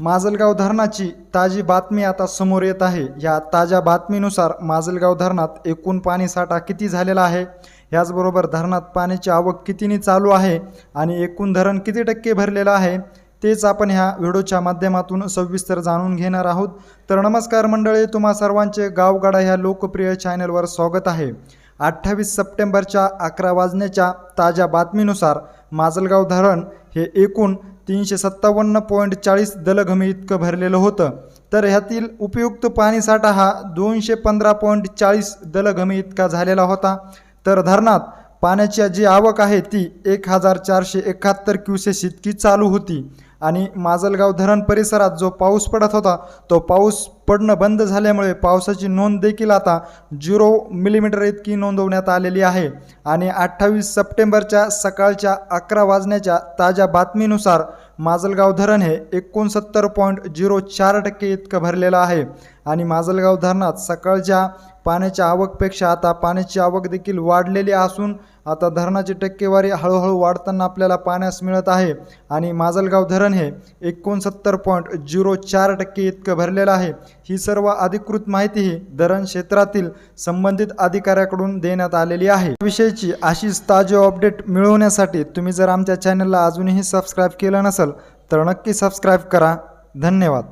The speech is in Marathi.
माजलगाव धरणाची ताजी बातमी आता समोर येत आहे. या ताज्या बातमीनुसार माजलगाव धरणात एकूण पाणी साठा किती झालेला आहे? याचबरोबर धरणात पाण्याची आवक कितीनी चालू आहे आणि एकूण धरण किती टक्के भरलेलं आहे? तेच आपण ह्या व्हिडिओच्या माध्यमातून सविस्तर जाणून घेणार आहोत. तर नमस्कार मंडळी तुम्हा सर्वांचे गावगाडा ह्या लोकप्रिय चॅनलवर स्वागत आहे. अठ्ठावीस सप्टेंबरच्या अकरा वाजण्याच्या ताज्या बातमीनुसार माजलगाव धरण हे एकूण तीनशे सत्तावन्न पॉईंट चाळीस दलघमी इतकं भरलेलं होतं. तर ह्यातील उपयुक्त पाणीसाठा हा दोनशे पंधरा पॉईंट चाळीस दलघमी इतका झालेला होता. तर धरणात पाण्याची जी आवक आहे ती एक हजार चारशे एकाहत्तर क्युसेस इतकी चालू होती. आणि माजलगाव धरण परिसरात जो पाऊस पडत होता तो पाऊस पडणं बंद झाल्यामुळे पावसाची नोंद देखील आता झिरो मिलीमीटर इतकी नोंदवण्यात आलेली आहे. आणि अठ्ठावीस सप्टेंबरच्या सकाळच्या अकरा वाजण्याच्या ताज्या बातमीनुसार माजलगाव धरण हे एकोणसत्तर पॉईंट झिरो चार टक्के इतकं भरलेलं आहे. आणि माजलगाव धरणात सकाळच्या पाण्याच्या आवकपेक्षा आता पाण्याची आवक देखील वाढलेली असून आता धरणाची टक्केवारी हळूहळू वाढताना आपल्याला पाण्यास मिळत आहे. आणि माजलगाव धरण हे एकोणसत्तर पॉईंट झिरो चार टक्के इतकं भरलेलं आहे. ही सर्व अधिकृत माहिती ही धरण क्षेत्रातील संबंधित अधिकाऱ्याकडून देण्यात आलेली आहे. विषयीची अशीच ताजी अपडेट मिळवण्यासाठी तुम्ही जर आमच्या चॅनलला अजूनही सबस्क्राईब केलं नसेल तर नक्की सबस्क्राईब करा. धन्यवाद.